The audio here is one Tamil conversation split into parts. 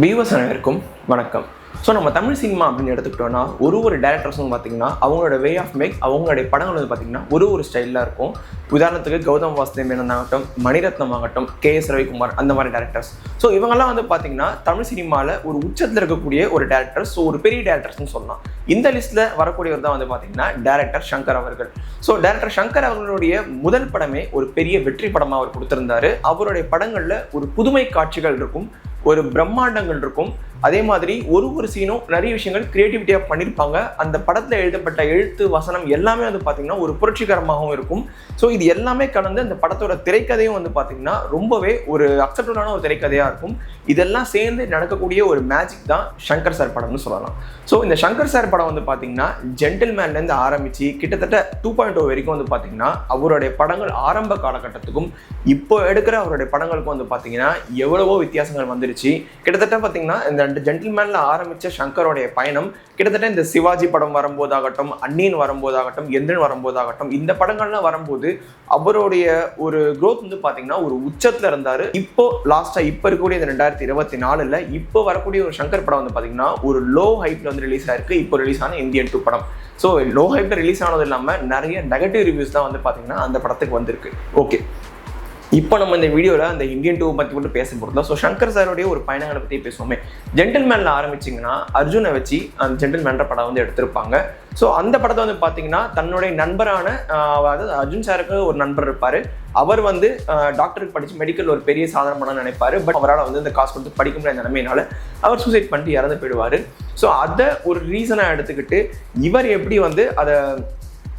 வியூவர்ஸ் அனைவருக்கும் வணக்கம். ஸோ நம்ம தமிழ் சினிமா அப்படின்னு எடுத்துக்கிட்டோம்னா ஒரு ஒரு டேரக்டர்ஸும் பார்த்தீங்கன்னா அவங்களோட வே ஆஃப் மேக் அவங்களுடைய படங்கள் வந்து பார்த்தீங்கன்னா ஒரு ஒரு ஸ்டைலாக இருக்கும். உதாரணத்துக்கு கௌதம் வாசுதேவ் மேனன் ஆகட்டும் மணிரத்னம் ஆகட்டும் கே எஸ் ரவிக்குமார் அந்த மாதிரி டேரக்டர்ஸ் ஸோ இவங்கெல்லாம் வந்து பார்த்தீங்கன்னா தமிழ் சினிமாவில் ஒரு உச்சத்தில் இருக்கக்கூடிய ஒரு டேரக்டர்ஸ் ஸோ ஒரு பெரிய டேரக்டர்ஸ்னு சொல்லலாம். இந்த லிஸ்ட்டில் வரக்கூடியவர் தான் வந்து பார்த்தீங்கன்னா டேரக்டர் சங்கர் அவர்கள். ஸோ டேரக்டர் சங்கர் அவர்களுடைய முதல் படமே ஒரு பெரிய வெற்றி படமாக அவர் கொடுத்துருந்தாரு. அவருடைய படங்களில் ஒரு புதுமை காட்சிகள் இருக்கும். ஒரு பிரம்மாண்டங்கள் இருக்கும். அதே மாதிரி ஒரு ஒரு சீனும் நிறைய விஷயங்கள் கிரியேட்டிவிட்டியாக பண்ணியிருப்பாங்க அந்த படத்தில் எழுதப்பட்ட எழுத்து வசனம் எல்லாமே வந்து பார்த்திங்கன்னா ஒரு புரட்சிகரமாகவும் இருக்கும். ஸோ இது எல்லாமே கலந்து அந்த படத்தோட திரைக்கதையும் வந்து பார்த்திங்கன்னா ரொம்பவே ஒரு அக்செப்டபுளான ஒரு திரைக்கதையாக இருக்கும். இதெல்லாம் சேர்ந்து நடக்கக்கூடிய ஒரு மேஜிக் தான் சங்கர் சார் படம்னு சொல்லலாம். ஸோ இந்த சங்கர் சார் படம் வந்து பார்த்திங்கன்னா ஜென்டில்மேன்லேருந்து ஆரம்பித்து கிட்டத்தட்ட டூ பாயிண்ட் டூ வரைக்கும் வந்து பார்த்தீங்கன்னா அவருடைய படங்கள் ஆரம்ப காலகட்டத்துக்கும் இப்போ எடுக்கிற அவருடைய படங்களுக்கும் வந்து பார்த்தீங்கன்னா எவ்வளவோ வித்தியாசங்கள் வந்துருச்சு. கிட்டத்தட்ட பார்த்தீங்கன்னா இந்த ஜென்டில்மேனில் ஆரம்பித்த சங்கரோடைய பயணம் கிட்டத்தட்ட இந்த சிவாஜி படம் வரும்போதாகட்டும் அன்னியின் வரும்போதாகட்டும் எந்திரன் வரும்போதாகட்டும் இந்த படங்கள்லாம் வரும்போது அவருடைய ஒரு குரோத் வந்து பார்த்தீங்கன்னா ஒரு உச்சத்தில் இருந்தார். இப்போ லாஸ்ட்டாக இப்போ இருக்கக்கூடிய இந்த ரெண்டாயிரத்தி இருபத்தி நாலில் இப்போ வரக்கூடிய ஒரு சங்கர் படம் வந்து பார்த்தீங்கன்னா ஒரு லோ ஹைப்பில் வந்து ரிலீஸ் ஆயிருக்கு. இப்போ ரிலீஸ் ஆன இந்தியன் டூ படம். ஸோ லோ ஹைப்பில் ரிலீஸ் ஆனது இல்லாமல் நிறைய நெகட்டிவ் ரிவ்யூஸ் தான் வந்து பார்த்தீங்கன்னா அந்த படத்துக்கு வந்திருக்கு. ஓகே இப்போ நம்ம இந்த வீடியோவில் அந்த இந்தியன் டூ பற்றி மட்டும் பேச போகிறதா ஸோ சங்கர் சாருடைய ஒரு பயணங்களை பற்றி பேசுவோமே. ஜென்டில்மேனில் ஆரம்பிச்சிங்கன்னா அர்ஜுனை வச்சு அந்த ஜென்டில்மேன்ற படம் வந்து எடுத்திருப்பாங்க. ஸோ அந்த படத்தை வந்து பார்த்தீங்கன்னா தன்னுடைய நண்பரான அதாவது அர்ஜுன் சாருக்கு ஒரு நண்பர் இருப்பார். அவர் வந்து டாக்டருக்கு படித்து மெடிக்கல் ஒரு பெரிய சாதனை பண்ண நினைப்பாரு. பட் அவரால் வந்து இந்த காசு கொடுத்து படிக்க முடியாத நிலைமையினால அவர் சூசைட் பண்ணிட்டு இறந்து போயிடுவார். ஸோ அதை ஒரு ரீசனாக எடுத்துக்கிட்டு இவர் எப்படி வந்து அதை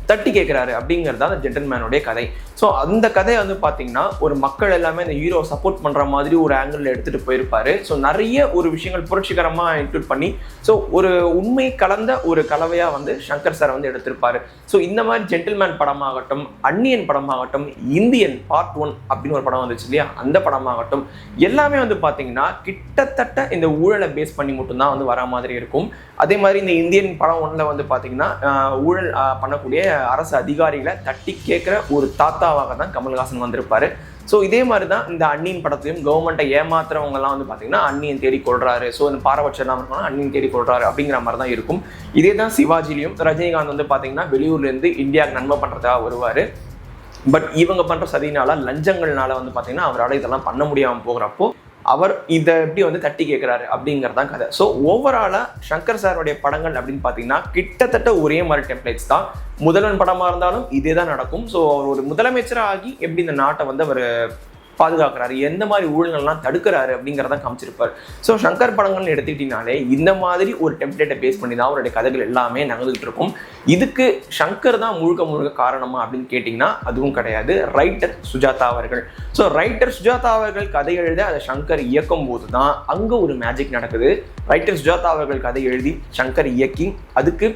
தட்டி கேட்குறாரு அப்படிங்கிறது தான் அந்த ஜென்டல்மேனுடைய கதை. ஸோ அந்த கதையை வந்து பார்த்தீங்கன்னா ஒரு மக்கள் எல்லாமே அந்த ஹீரோ சப்போர்ட் பண்ணுற மாதிரி ஒரு ஆங்கிளில் எடுத்துகிட்டு போயிருப்பாரு. ஸோ நிறைய ஒரு விஷயங்கள் புரட்சிகரமாக இன்க்ளூட் பண்ணி ஸோ ஒரு உண்மை கலந்த ஒரு கலவையாக வந்து சங்கர் சார் வந்து எடுத்திருப்பாரு. ஸோ இந்த மாதிரி ஜென்டில்மேன் படமாகட்டும் அன்னியன் படமாகட்டும் இந்தியன் பார்ட் ஒன் அப்படின்னு ஒரு படம் வந்துச்சு இல்லையா? அந்த படமாகட்டும் எல்லாமே வந்து பார்த்தீங்கன்னா கிட்டத்தட்ட இந்த ஊழலை பேஸ் பண்ணி மட்டும்தான் வந்து வர மாதிரி இருக்கும். அதே மாதிரி இந்த இந்தியன் படம் ஒன்றில் வந்து பார்த்தீங்கன்னா ஊழல் பண்ணக்கூடிய அரசு அதிகாரிகளை தட்டி கேட்குற ஒரு தாத்தாவாக தான் கமல்ஹாசன் வந்திருப்பாரு. ஸோ இதே மாதிரி தான் இந்த அண்ணியின் படத்துலையும் கவர்மெண்ட்டை ஏமாத்துறவங்கலாம் வந்து பார்த்தீங்கன்னா அண்ணியன் தேடி கொள்றாரு. ஸோ இந்த பாரபட்சம் இல்லாமல் இருக்கணும் அண்ணியன் தேடி கொள்றாரு அப்படிங்கிற மாதிரி தான் இருக்கும். இதே தான் சிவாஜிலையும் ரஜினிகாந்த் வந்து பார்த்தீங்கன்னா வெளியூர்லேருந்து இந்தியாவுக்கு நன்மை பண்ணுறதுக்காக வருவார். பட் இவங்க பண்ணுற சதினால லஞ்சங்கள்னால வந்து பார்த்தீங்கன்னா அவரால் இதெல்லாம் பண்ண முடியாமல் போகிறப்போ அவர் இதை எப்படி வந்து தட்டி கேட்குறாரு அப்படிங்கிறதான் கதை. ஸோ ஓவராலாக சங்கர் சாருடைய படங்கள் அப்படின்னு பார்த்தீங்கன்னா கிட்டத்தட்ட ஒரே மாதிரி டெம்ப்ளேட்ஸ் தான். முதல்வன் படமாக இருந்தாலும் இதே தான் நடக்கும். ஸோ அவர் ஒரு முதலமைச்சராக ஆகி எப்படி இந்த நாட்டை வந்து அவர் பாதுகாக்கிறாரு. எந்த மாதிரி ஊழல்கள்லாம் தடுக்கிறாரு அப்படிங்கிறத காமிச்சிருப்பார். ஸோ சங்கர் படங்கள்னு எடுத்துக்கிட்டினாலே இந்த மாதிரி ஒரு டெம்ப்ளேட்டை பேஸ் பண்ணி தான் அவருடைய கதைகள் எல்லாமே நகர்ந்துகிட்டு இருக்கும். இதுக்கு சங்கர் தான் முழுக்க முழுக்க காரணமா அப்படின்னு கேட்டிங்கன்னா அதுவும் கிடையாது. ரைட்டர் சுஜாதா அவர்கள். ஸோ ரைட்டர் சுஜாதா அவர்கள் கதை எழுத அதை சங்கர் இயக்கும் போது தான் அங்கே ஒரு மேஜிக் நடக்குது. ரைட்டர் சுஜாதா அவர்கள் கதை எழுதி சங்கர் இயக்கி அதுக்கு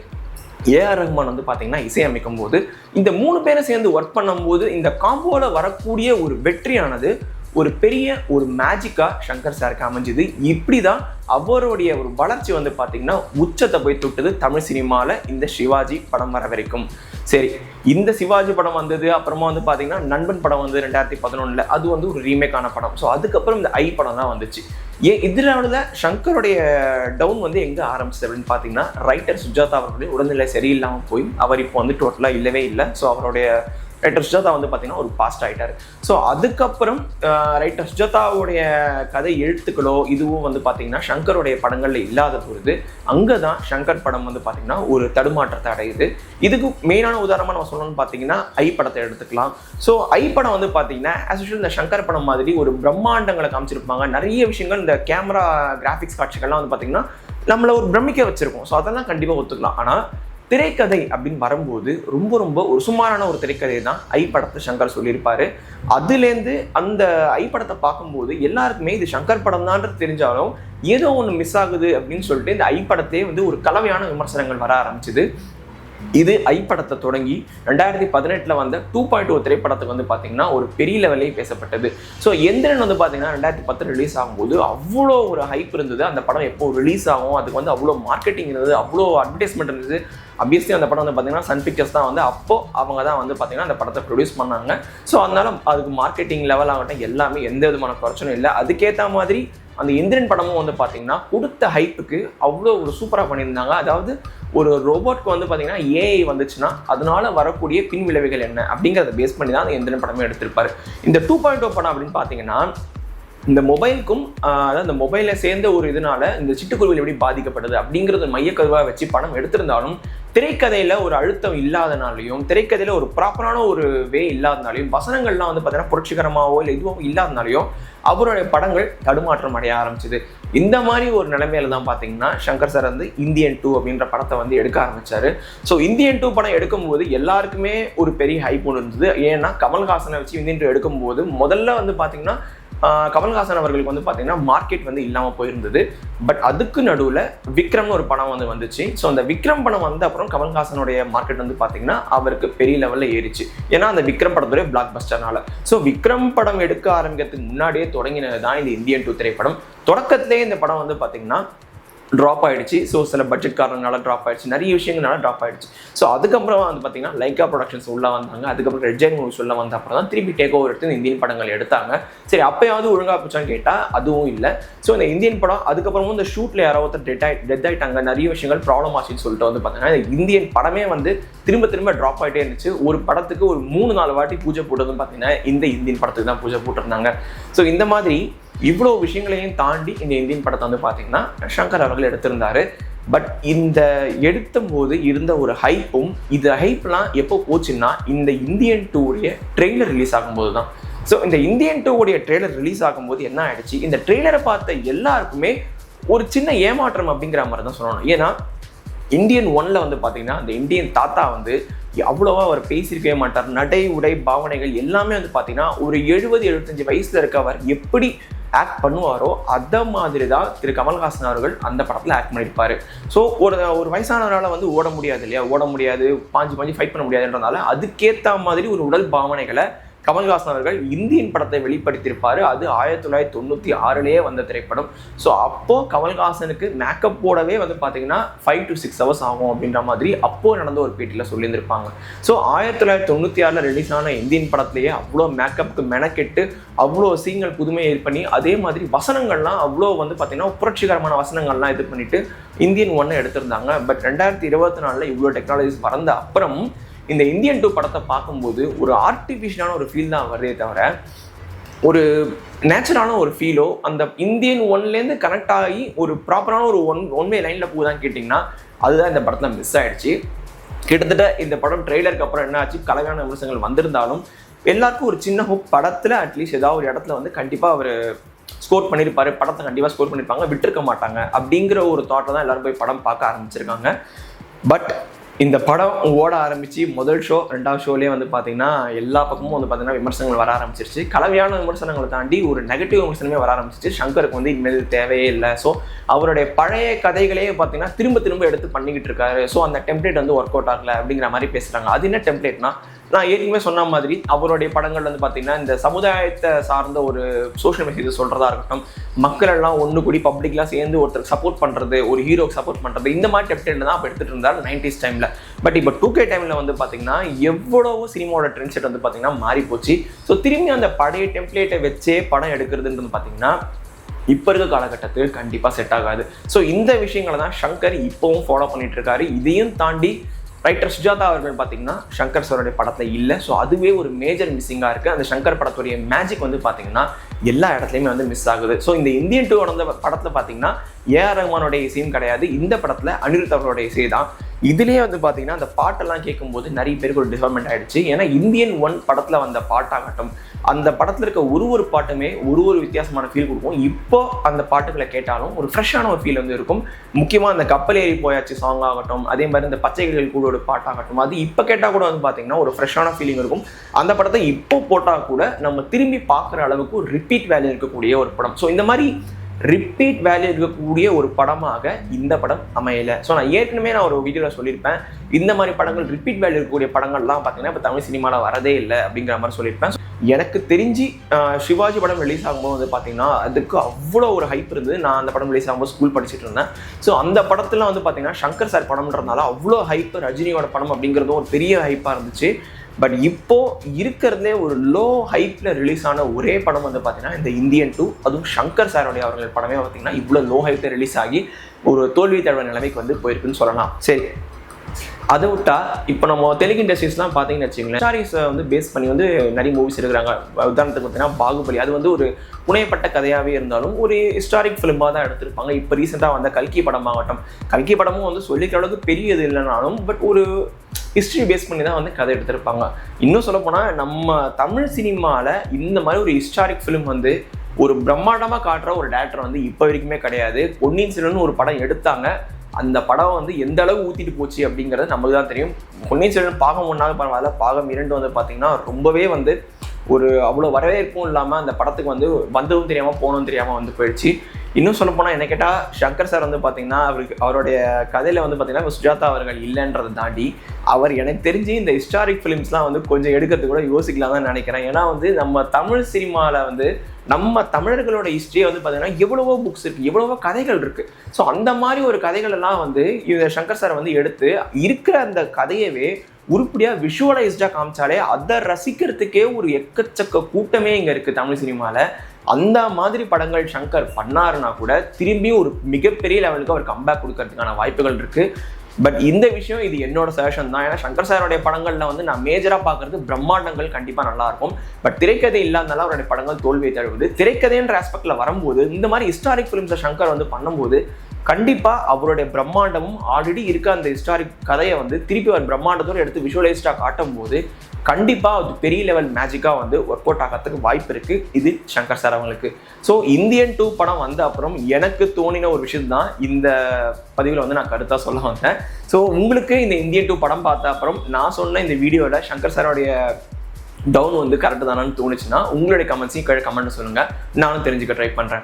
ஏஆர் ரஹ்மான் வந்து பார்த்தீங்கன்னா இசையமைக்கும் போது இந்த மூணு பேரை சேர்ந்து ஒர்க் பண்ணும்போது இந்த காம்போவில் வரக்கூடிய ஒரு வெற்றியானது ஒரு பெரிய ஒரு மேஜிக்காக சங்கர் சாருக்கு அமைஞ்சுது. இப்படி தான் அவருடைய ஒரு வளர்ச்சி வந்து பார்த்திங்கன்னா உச்சத்தை போய் தொட்டது தமிழ் சினிமாவில் இந்த சிவாஜி படம் வர வரைக்கும். சரி இந்த சிவாஜி படம் வந்தது அப்புறமா வந்து பார்த்தீங்கன்னா நண்பன் படம் வந்து ரெண்டாயிரத்தி பதினொன்றில் அது வந்து ஒரு ரீமேக்கான படம். ஸோ அதுக்கப்புறம் இந்த ஐ படம் தான் வந்துச்சு. ஏன் இதில் சங்கருடைய டவுன் வந்து எங்கே ஆரம்பிச்சது அப்படின்னு பார்த்தீங்கன்னா ரைட்டர் சுஜாதா அவர்களுடைய உடல்நிலை சரியில்லாமல் போய் அவர் இப்போ வந்து டோட்டலாக இல்லவே இல்லை. ஸோ அவருடைய ரைட்டர் சுஜாதா வந்து பார்த்தீங்கன்னா ஒரு பாஸ்ட் ஆகிட்டார் ஸோ அதுக்கப்புறம் ரைட்டர் சுஜாதாவுடைய கதை எழுத்துக்களோ இதுவும் வந்து பார்த்தீங்கன்னா சங்கருடைய படங்களில் இல்லாத பொழுது அங்கே தான் சங்கர் படம் வந்து பார்த்தீங்கன்னா ஒரு தடுமாற்றத்தை அடையுது. இதுக்கு மெயினான உதாரணமாக நம்ம சொல்லணும்னு பார்த்தீங்கன்னா ஐ படத்தை எடுத்துக்கலாம். ஸோ ஐ படம் வந்து பார்த்தீங்கன்னா ஆஸ் யூஷுவல் இந்த சங்கர் படம் மாதிரி ஒரு பிரம்மாண்டங்களை காமிச்சிருப்பாங்க. நிறைய விஷயங்கள் இந்த கேமரா கிராஃபிக்ஸ் காட்சிகள்லாம் வந்து பார்த்தீங்கன்னா நம்மளை ஒரு பிரமிக்க வச்சிருக்கோம். ஸோ அதெல்லாம் கண்டிப்பாக ஒத்துக்கலாம். ஆனால் திரைக்கதை அப்படின்னு வரும்போது ரொம்ப ரொம்ப ஒரு சுமாரான ஒரு திரைக்கதை தான் ஐ படத்தை சங்கர் சொல்லியிருப்பாரு. அதுலேருந்து அந்த ஐ படத்தை பார்க்கும்போது எல்லாருக்குமே இது சங்கர் படம் தான்றது தெரிஞ்சாலும் ஏதோ ஒன்று மிஸ் ஆகுது அப்படின்னு சொல்லிட்டு இந்த ஐ படத்தையே வந்து ஒரு கலவையான விமர்சனங்கள் வர ஆரம்பிச்சுது. இது ஐ படத்தை தொடங்கி ரெண்டாயிரத்தி பதினெட்டில் வந்த டூ பாயிண்ட் ஓ திரைப்படத்துக்கு வந்து பார்த்தீங்கன்னா ஒரு பெரிய லெவலே பேசப்பட்டது. ஸோ எந்திரன் வந்து பார்த்தீங்கன்னா ரெண்டாயிரத்தி பத்து ரிலீஸ் ஆகும்போது அவ்வளோ ஒரு ஹைப் இருந்தது. அந்த படம் எப்போ ரிலீஸ் ஆகும்? அதுக்கு வந்து அவ்வளோ மார்க்கெட்டிங் இருந்தது. அவ்வளோ அட்வர்டைஸ்மெண்ட் இருந்தது. அபியஸ்லி அந்த படம் வந்து பார்த்தீங்கன்னா சன் பிக்சர்ஸ் தான் வந்து அப்போது அவங்க தான் வந்து பார்த்தீங்கன்னா அந்த படத்தை ப்ரொடியூஸ் பண்ணாங்க. ஸோ அதனால அதுக்கு மார்க்கெட்டிங் லெவல் ஆகட்டும் எல்லாமே எந்த விதமான குறைச்சலும் இல்லை. அதுக்கேற்ற மாதிரி அந்த எந்திரன் படமும் வந்து பார்த்தீங்கன்னா கொடுத்த ஹைப்புக்கு அவ்வளோ ஒரு சூப்பராக பண்ணியிருந்தாங்க. அதாவது ஒரு ரோபோட்க்கு வந்து பார்த்தீங்கன்னா ஏஐ வந்துச்சுன்னா அதனால வரக்கூடிய பின் விளைவுகள் என்ன அப்படிங்கிறத பேஸ் பண்ணி தான் அந்த எந்திரன் படமே எடுத்திருப்பாரு. இந்த டூ பாயிண்ட் ஓ படம் அப்படின்னு பார்த்தீங்கன்னா இந்த மொபைலுக்கும் அதாவது இந்த மொபைலில் சேர்ந்த ஒரு இதனால இந்த சிட்டுக்குருவிகள் எப்படி பாதிக்கப்படுது அப்படிங்கிறது மையக்கருவாக வச்சு படம் எடுத்திருந்தாலும் திரைக்கதையில் ஒரு அழுத்தம் இல்லாதனாலையும் திரைக்கதையில் ஒரு ப்ராப்பரான ஒரு வே இல்லாதனாலையும் வசனங்கள்லாம் வந்து பார்த்தீங்கன்னா புரட்சிகரமாகவோ இல்லை இதுவோ இல்லாதனாலையும் அவருடைய படங்கள் தடுமாற்றம் அடைய ஆரம்பிச்சது. இந்த மாதிரி ஒரு நிலைமையில தான் பார்த்தீங்கன்னா சங்கர் சார் வந்து இந்தியன் டூ அப்படின்ற படத்தை வந்து எடுக்க ஆரம்பிச்சாரு. ஸோ இந்தியன் டூ படம் எடுக்கும்போது எல்லாருக்குமே ஒரு பெரிய ஹைப் ஒன்று இருந்தது. ஏன்னா கமல்ஹாசனை வச்சு இந்தியன் டூ எடுக்கும்போது முதல்ல வந்து பார்த்தீங்கன்னா கமல்ஹாசன் அவர்களுக்கு வந்து பார்த்தீங்கன்னா மார்க்கெட் வந்து இல்லாமல் போயிருந்தது. பட் அதுக்கு நடுவில் விக்ரம்னு ஒரு படம் வந்து வந்துச்சு. ஸோ அந்த விக்ரம் படம் வந்த அப்புறம் கமல்ஹாசனுடைய மார்க்கெட் வந்து பார்த்தீங்கன்னா அவருக்கு பெரிய லெவலில் ஏறிச்சு. ஏன்னா அந்த விக்ரம் படத்துடைய பிளாக் பஸ்டர்னால ஸோ விக்ரம் படம் எடுக்க ஆரம்பிக்கிறதுக்கு முன்னாடியே தொடங்கினது தான் இந்த இந்தியன் டூ திரைப்படம். தொடக்கத்திலே இந்த படம் வந்து பார்த்தீங்கன்னா ட்ராப் ஆயிடுச்சு. ஸோ சில பட்ஜெட் காரணங்களால ட்ராப் ஆயிடுச்சு. நிறைய விஷயங்களால ட்ராப் ஆயிடுச்சு. ஸோ அதுக்கப்புறம் வந்து பார்த்தீங்கன்னா லைக்கா ப்ரொடக்ஷன்ஸ் உள்ளே வந்தாங்க. அதுக்கப்புறம் ரெட் ஜெயின் மூவிஸ் உள்ளே வந்த அப்புறம் தான் திருப்பி டேக் ஓவர் எடுத்து இந்தியன் படங்கள் எடுத்தாங்க. சரி அப்பயாவது ஒழுங்கா போச்சான்னு கேட்டால் அதுவும் இல்லை. ஸோ இந்த இந்தியன் படம் அதுக்கப்புறமும் இந்த ஷூட்டில் யாரோ ஒருத்தர் டெட் ஆகி டெத் ஆகிட்டாங்க நிறைய விஷயங்கள் ப்ராப்ளம் ஆச்சுன்னு சொல்லிட்டு வந்து பார்த்தீங்கன்னா இந்த இந்தியன் படமே வந்து திரும்ப திரும்ப ட்ராப் ஆகிட்டே இருந்துச்சு. ஒரு படத்துக்கு ஒரு மூணு நாலு வாட்டி பூஜை போட்டதும் பார்த்தீங்கன்னா இந்த இந்தியன் படத்துக்கு தான் பூஜை போட்டிருந்தாங்க. ஸோ இந்த மாதிரி இவ்வளோ விஷயங்களையும் தாண்டி இந்த இந்தியன் படத்தை வந்து பார்த்தீங்கன்னா சங்கர் அவர்கள் எடுத்திருந்தாரு. பட் இந்த எடுத்த போது இருந்த ஒரு ஹைப்பும் இந்த ஹைப்லாம் எப்போ போச்சுன்னா இந்த இந்தியன் டூடைய ட்ரெய்லர் ரிலீஸ் ஆகும்போது தான். ஸோ இந்த இந்தியன் டூவுடைய ட்ரெய்லர் ரிலீஸ் ஆகும்போது என்ன ஆயிடுச்சு? இந்த ட்ரெய்லரை பார்த்த எல்லாருக்குமே ஒரு சின்ன ஏமாற்றம் அப்படிங்கிற மாதிரி தான் சொல்லணும். ஏன்னா இந்தியன் ஒன்ல வந்து பார்த்தீங்கன்னா அந்த இந்தியன் தாத்தா வந்து அவ்வளோவா அவர் பேசியிருக்கவே மாட்டார். நடை உடை பாவனைகள் எல்லாமே வந்து பார்த்தீங்கன்னா ஒரு எழுபது எழுபத்தஞ்சு வயசுல இருக்கவர் எப்படி ஆக்ட் பண்ணுவாரோ அதை மாதிரி தான் திரு கமல்ஹாசன் அவர்கள் அந்த படத்தில் ஆக்ட் பண்ணியிருப்பார். ஸோ ஒரு ஒரு வயசானவரால் வந்து ஓட முடியாது இல்லையா? ஓட முடியாது பாஞ்சு பாஞ்சு ஃபைட் பண்ண முடியாதுன்றனால அதுக்கேற்ற மாதிரி ஒரு உடல் பாவனைகளை கமல்ஹாசன் அவர்கள் இந்தியன் படத்தை வெளிப்படுத்தியிருப்பாரு. அது ஆயிரத்தி தொள்ளாயிரத்தி தொண்ணூற்றி ஆறுலேயே வந்த திரைப்படம். ஸோ அப்போ கமல்ஹாசனுக்கு மேக்கப் போடவே வந்து பார்த்தீங்கன்னா ஃபைவ் டு சிக்ஸ் ஹவர்ஸ் ஆகும் அப்படின்ற மாதிரி அப்போ நடந்த ஒரு பேட்டியில் சொல்லியிருந்திருப்பாங்க. ஸோ ஆயிரத்தி தொள்ளாயிரத்தி தொண்ணூற்றி ஆறில் ரிலீஸ் ஆன இந்தியன் படத்துலேயே அவ்வளோ மேக்கப்புக்கு மெனக்கெட்டு அவ்வளோ சீன்கள் புதுமையை இது பண்ணி அதே மாதிரி வசனங்கள்லாம் அவ்வளோ வந்து பார்த்தீங்கன்னா புரட்சிகரமான வசனங்கள்லாம் இது பண்ணிட்டு இந்தியன் ஒன்னை எடுத்திருந்தாங்க. பட் ரெண்டாயிரத்தி இருபத்தி நாலில் இவ்வளோ டெக்னாலஜிஸ் வந்த அப்புறம் இந்த இந்தியன் டூ படத்தை பார்க்கும்போது ஒரு ஆர்டிஃபிஷியலான ஒரு ஃபீல் தான் வருதே தவிர ஒரு நேச்சுரலான ஒரு ஃபீலோ அந்த இந்தியன் ஒன்லேருந்து கனெக்ட் ஆகி ஒரு ப்ராப்பரான ஒரு ஒன் ஒன்வே லைனில் போகுதான்னு கேட்டிங்கன்னா அதுதான் இந்த படத்தில் மிஸ் ஆகிடுச்சு கிட்டத்தட்ட இந்த படம் ட்ரெய்லருக்கு அப்புறம் என்ன ஆச்சு? கலகான விமர்சனங்கள் வந்திருந்தாலும் எல்லாருக்கும் ஒரு சின்ன ஹோப் படத்தில் அட்லீஸ்ட் ஏதாவது ஒரு இடத்துல வந்து கண்டிப்பாக அவர் ஸ்கோர் பண்ணியிருப்பாரு படத்தை கண்டிப்பாக ஸ்கோர் பண்ணியிருப்பாங்க விட்டுருக்க மாட்டாங்க அப்படிங்கிற ஒரு தாட்டை தான் எல்லாரும் போய் படம் பார்க்க ஆரம்பிச்சிருக்காங்க. பட் இந்த படம் ஓட ஆரம்பிச்சு முதல் ஷோ ரெண்டாவது ஷோலேயே வந்து பார்த்தீங்கன்னா எல்லா பக்கமும் வந்து பார்த்தீங்கன்னா விமர்சனங்கள் வர ஆரம்பிச்சிருச்சு. கலவையான விமர்சனங்களை தாண்டி ஒரு நெகட்டிவ் விமர்சனமே வர ஆரம்பிச்சிச்சு ஷங்கருக்கு வந்து இனிமேல் தேவையே இல்லை. ஸோ அவருடைய பழைய கதைகளே பார்த்தீங்கன்னா திரும்ப திரும்ப எடுத்து பண்ணிக்கிட்டு இருக்காரு. ஸோ அந்த டெம்ப்ளேட் வந்து ஒர்க் அவுட் ஆகலை அப்படிங்கிற மாதிரி பேசுகிறாங்க அது என்ன டெம்ப்ளேட்னா நான் ஏற்கனவே சொன்ன மாதிரி அவருடைய படங்கள் வந்து பார்த்தீங்கன்னா இந்த சமுதாயத்தை சார்ந்த ஒரு சோஷியல் மெசேஜ் சொல்கிறதா இருக்கட்டும் மக்கள் எல்லாம் ஒன்று கூடி பப்ளிக்லாம் சேர்ந்து ஒருத்தருக்கு சப்போர்ட் பண்ணுறது ஒரு ஹீரோக்கு சப்போர்ட் பண்ணுறது இந்த மாதிரி டெப்டெண்ட் தான் அப்போ எடுத்துகிட்டு இருந்தார் நைன்டிஸ் டைமில் பட் இப்போ டூ கே டைமில் வந்து பார்த்தீங்கன்னா எவ்வளவோ சினிமாவோட ட்ரெண்ட் செட் வந்து பார்த்தீங்கன்னா மாறி போச்சு. ஸோ திரும்பி அந்த பழைய டெம்ப்ளேட்டை வச்சே படம் எடுக்கிறதுன்றது பார்த்தீங்கன்னா இப்போ இருக்க காலகட்டத்துக்கு கண்டிப்பாக செட் ஆகாது. ஸோ இந்த விஷயங்களை தான் சங்கர் இப்போவும் ஃபாலோ பண்ணிட்டு இருக்காரு. இதையும் தாண்டி ரைட்டர் சுஜாதா அவர்கள் பார்த்தீங்கன்னா சங்கர் சாரோடைய படத்தில் இல்லை. ஸோ அதுவே ஒரு மேஜர் மிஸ்ஸிங்காக இருக்குது அந்த சங்கர் படத்துடைய மேஜிக் வந்து பார்த்தீங்கன்னா எல்லா இடத்துலையுமே வந்து மிஸ் ஆகுது. ஸோ இந்த இந்தியன் டூ நடந்த படத்தில் பார்த்தீங்கன்னா ஏஆர் ரஹ்மானுடைய இசையும் கிடையாது. இந்த படத்தில் அனிருத் அவருடைய இசை தான் இதுலேயே வந்து பார்த்தீங்கன்னா அந்த பாட்டெல்லாம் கேட்கும்போது நிறைய பேருக்கு ஒரு டிஃபர்மெண்ட் ஆயிடுச்சு. ஏன்னா இந்தியன் ஒன் படத்தில் வந்த பாட்டாகட்டும் அந்த படத்தில் இருக்க ஒரு ஒரு பாட்டுமே ஒரு ஒரு வித்தியாசமான ஃபீல் கொடுக்கும். இப்போ அந்த பாட்டுகளை கேட்டாலும் ஒரு ஃப்ரெஷ்ஷான ஒரு ஃபீல் வந்து இருக்கும். முக்கியமாக அந்த கப்பல் ஏறி போயாச்சு சாங் ஆகட்டும் அதே மாதிரி இந்த பச்சைகள் கூடோட பாட்டாகட்டும் அது இப்போ கேட்டால் கூட வந்து பார்த்தீங்கன்னா ஒரு ஃப்ரெஷ்ஷான ஃபீலிங் இருக்கும். அந்த படத்தை இப்போ போட்டால் கூட நம்ம திரும்பி பார்க்குற அளவுக்கு ஒரு ரிப்பீட் வேல்யூ இருக்கக்கூடிய ஒரு படம். ஸோ இந்த மாதிரி ரிப்பீட் வேல்யூ இருக்கக்கூடிய ஒரு படமாக இந்த படம் அமையலை. ஸோ நான் ஏற்கனவே நான் ஒரு வீடியோவில் சொல்லியிருப்பேன். இந்த மாதிரி படங்கள் ரிப்பீட் வேல்யூ இருக்கக்கூடிய படங்கள்லாம் பார்த்தீங்கன்னா இப்போ தமிழ் சினிமாவில் வரதே இல்லை அப்படிங்கிற மாதிரி சொல்லியிருப்பேன். எனக்கு தெரிஞ்சு சிவாஜி படம் ரிலீஸ் ஆகும்போது வந்து பார்த்தீங்கன்னா அதுக்கு அவ்வளோ ஒரு ஹைப் இருந்தது. நான் அந்த படம் ரிலீஸ் ஆகும்போது ஸ்கூல் படிச்சுட்டு இருந்தேன். ஸோ அந்த படத்தில் வந்து பார்த்தீங்கன்னா சங்கர் சார் படம்ன்றதுனால அவ்வளோ ஹைப் ரஜினியோட படம் அப்படிங்கிறதும் ஒரு பெரிய ஹைப்பாக இருந்துச்சு. பட் இப்போ இருக்கிறதுலே ஒரு லோ ஹைப்ல ரிலீஸ் ஆன ஒரே படம் வந்து பார்த்தீங்கன்னா இந்த இந்தியன் டூ அதுவும் சங்கர் சாரோடைய அவர்கள் படமே பார்த்தீங்கன்னா இவ்வளோ லோ ஹைப்ல ரிலீஸ் ஆகி ஒரு தோல்வி தழுவ நிலைமைக்கு வந்து போயிருக்குன்னு சொல்லலாம். சரி. அதை விட்டா இப்போ நம்ம தெலுங்கு இண்டஸ்ட்ரீஸ்லாம் பார்த்தீங்கன்னு வச்சுங்களேன் ஸ்டாரிஸை வந்து பேஸ் பண்ணி வந்து நிறைய மூவிஸ் எடுக்கிறாங்க. உதாரணத்துக்கு பார்த்தீங்கன்னா பாகுபலி. அது வந்து ஒரு புனையப்பட்ட கதையாகவே இருந்தாலும் ஒரு ஹிஸ்டாரிக் ஃபிலிமாக தான் எடுத்திருப்பாங்க. இப்போ ரீசெண்டாக வந்த கல்கி படமாகட்டும் கல்கி படமும் வந்து சொல்லிக்கிற அளவுக்கு பெரியது இல்லைனாலும் பட் ஒரு ஹிஸ்ட்ரி பேஸ் பண்ணி தான் வந்து கதை எடுத்திருப்பாங்க. இன்னும் சொல்லப்போனால் நம்ம தமிழ் சினிமாவில் இந்த மாதிரி ஒரு ஹிஸ்டாரிக் ஃபிலிம் வந்து ஒரு பிரம்மாண்டமாக காட்டுற ஒரு டேரக்டர் வந்து இப்போ வரைக்குமே கிடையாது. பொன்னியின் செல்வன் ஒரு படம் எடுத்தாங்க. அந்த படம் வந்து எந்த அளவு ஊத்திட்டு போச்சு அப்படிங்கிறது நமக்கு தான் தெரியும். பொன்னியின் செல்வன் பாகம் ஒன்றாவது பரவாயில்ல பாகம் இரண்டு வந்து பார்த்தீங்கன்னா ரொம்பவே வந்து ஒரு அவ்வளோ வரவேற்பும் இல்லாமல் அந்த படத்துக்கு வந்து வந்ததும் தெரியாமல் போனதும் தெரியாமல் வந்து போயிடுச்சு. இன்னும் சொல்ல போனால் என்ன கேட்டால் சங்கர் சார் வந்து பார்த்தீங்கன்னா அவருக்கு அவருடைய கதையில் வந்து பார்த்தீங்கன்னா சுஜாதா அவர்கள் இல்லைன்றதை தாண்டி அவர் எனக்கு தெரிஞ்சு இந்த ஹிஸ்டாரிக் ஃபிலிம்ஸ்லாம் வந்து கொஞ்சம் எடுக்கிறதுக்கு கூட யோசிக்கலாம் தான் நினைக்கிறேன். ஏன்னா வந்து நம்ம தமிழ் சினிமாவில் வந்து நம்ம தமிழர்களோட ஹிஸ்ட்ரியை வந்து பார்த்தீங்கன்னா எவ்வளவோ புக்ஸ் இருக்குது எவ்வளவோ கதைகள் இருக்குது ஸோ அந்த மாதிரி ஒரு கதைகள் எல்லாம் வந்து இந்த சங்கர் சார் வந்து எடுத்து இருக்கிற அந்த கதையவே உருப்படியாக விஷுவலைஸ்டாக காமிச்சாலே அதை ரசிக்கிறதுக்கே ஒரு எக்கச்சக்க கூட்டமே இங்கே இருக்குது தமிழ் சினிமாவில் அந்த மாதிரி படங்கள் சங்கர் பண்ணாருன்னா கூட திரும்பியும் ஒரு மிகப்பெரிய லெவலுக்கு அவர் கம்பேக் கொடுக்கறதுக்கான வாய்ப்புகள் இருக்குது பட் இந்த விஷயம் இது என்னோட சஜஷன் தான். ஏன்னா சங்கர் சாரோடைய படங்களில் வந்து நான் மேஜராக பார்க்குறது பிரம்மாண்டங்கள் கண்டிப்பாக நல்லாயிருக்கும் பட் திரைக்கதை இல்லாதனால அவருடைய படங்கள் தோல்வியை தழுவுது. திரைக்கதைன்ற ஆஸ்பெக்டில் வரும்போது இந்த மாதிரி ஹிஸ்டாரிக் ஃபிலிம்ஸை சங்கர் வந்து பண்ணும்போது கண்டிப்பாக அவருடைய பிரம்மாண்டமும் ஆல்ரெடி இருக்க அந்த ஹிஸ்டாரிக் கதையை வந்து திருப்பி அவர் பிரம்மாண்டத்தோடு எடுத்து விஷுவலைஸ்டாக காட்டும் போது கண்டிப்பாக அது பெரிய லெவல் மேஜிக்காக வந்து ஒர்க் அவுட் ஆகிறதுக்கு வாய்ப்பு இருக்குது இது சங்கர் சார் அவங்களுக்கு. ஸோ இந்தியன் டூ படம் வந்த அப்புறம் எனக்கு தோணின ஒரு விஷயம் தான் இந்த பதிவில் வந்து நான் கருத்தாக சொல்ல வந்தேன். ஸோ உங்களுக்கு இந்த இந்தியன் டூ படம் பார்த்த அப்புறம் நான் சொன்ன இந்த வீடியோவில் சங்கர் சாரோடைய டவுன் வந்து கரெக்டு தானான்னு தோணுச்சுன்னா உங்களுடைய கமெண்ட்ஸையும் கீழே கமெண்ட் சொல்லுங்கள் நானும் தெரிஞ்சுக்க ட்ரை பண்ணுறேன்